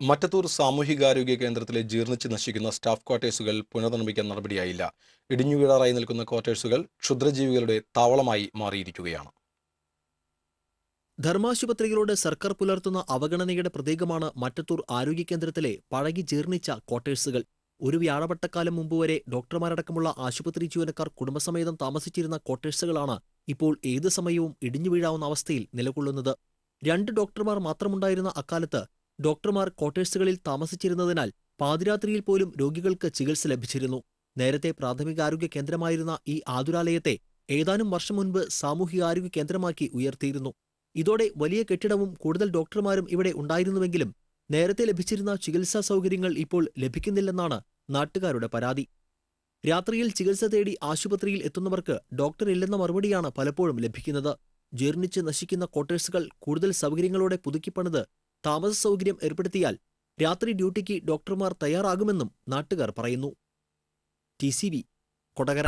മറ്റത്തൂർ സാമൂഹികാരോഗ്യ കേന്ദ്രത്തിലെ ജീർണിച്ച് നശിക്കുന്ന സ്റ്റാഫ് ക്വാർട്ടേഴ്സുകൾ പുനർനിർമ്മിക്കാൻ നടപടിയായില്ല. ഇടിഞ്ഞു വീഴാറായി നിൽക്കുന്ന ക്വാർട്ടേഴ്സുകൾ ക്ഷുദ്രജീവികളുടെ താവളമായി മാറിയിരിക്കുകയാണ്. ധർമാശുപത്രികളോട് സർക്കാർ പുലർത്തുന്ന അവഗണനയുടെ പ്രതീകമാണ് മറ്റത്തൂർ ആരോഗ്യ കേന്ദ്രത്തിലെ പഴകി ജീർണിച്ച ക്വാർട്ടേഴ്സുകൾ. ഒരു വ്യാഴവട്ടക്കാലം മുമ്പ് വരെ ഡോക്ടർമാരടക്കമുള്ള ആശുപത്രി ജീവനക്കാർ കുടുംബസമേതം താമസിച്ചിരുന്ന ക്വാർട്ടേഴ്സുകളാണ് ഇപ്പോൾ ഏത് സമയവും ഇടിഞ്ഞു വീഴാവുന്ന അവസ്ഥയിൽ നിലകൊള്ളുന്നത്. രണ്ട് ഡോക്ടർമാർ മാത്രമുണ്ടായിരുന്ന അക്കാലത്ത് ഡോക്ടർമാർ ക്വാർട്ടേഴ്സുകളിൽ താമസിച്ചിരുന്നതിനാൽ പാതിരാത്രിയിൽ പോലും രോഗികൾക്ക് ചികിത്സ ലഭിച്ചിരുന്നു. നേരത്തെ പ്രാഥമികാരോഗ്യ കേന്ദ്രമായിരുന്ന ഈ ആതുരാലയത്തെ ഏതാനും വർഷം മുൻപ് സാമൂഹികാരോഗ്യ കേന്ദ്രമാക്കി ഉയർത്തിയിരുന്നു. ഇതോടെ വലിയ കെട്ടിടവും കൂടുതൽ ഡോക്ടർമാരും ഇവിടെ ഉണ്ടായിരുന്നുവെങ്കിലും നേരത്തെ ലഭിച്ചിരുന്ന ചികിത്സാ സൗകര്യങ്ങൾ ഇപ്പോൾ ലഭിക്കുന്നില്ലെന്നാണ് നാട്ടുകാരുടെ പരാതി. രാത്രിയിൽ ചികിത്സ തേടി ആശുപത്രിയിൽ എത്തുന്നവർക്ക് ഡോക്ടർ ഇല്ലെന്ന മറുപടിയാണ് പലപ്പോഴും ലഭിക്കുന്നത്. ജീർണിച്ച് നശിക്കുന്ന ക്വാർട്ടേഴ്സുകൾ കൂടുതൽ സൗകര്യങ്ങളോടെ പുതുക്കിപ്പണിത് താമസ സൗകര്യം ഏർപ്പെടുത്തിയാൽ രാത്രി ഡ്യൂട്ടിക്ക് ഡോക്ടർമാർ തയ്യാറാകുമെന്നും നാട്ടുകാർ പറയുന്നു. ടി കൊടകര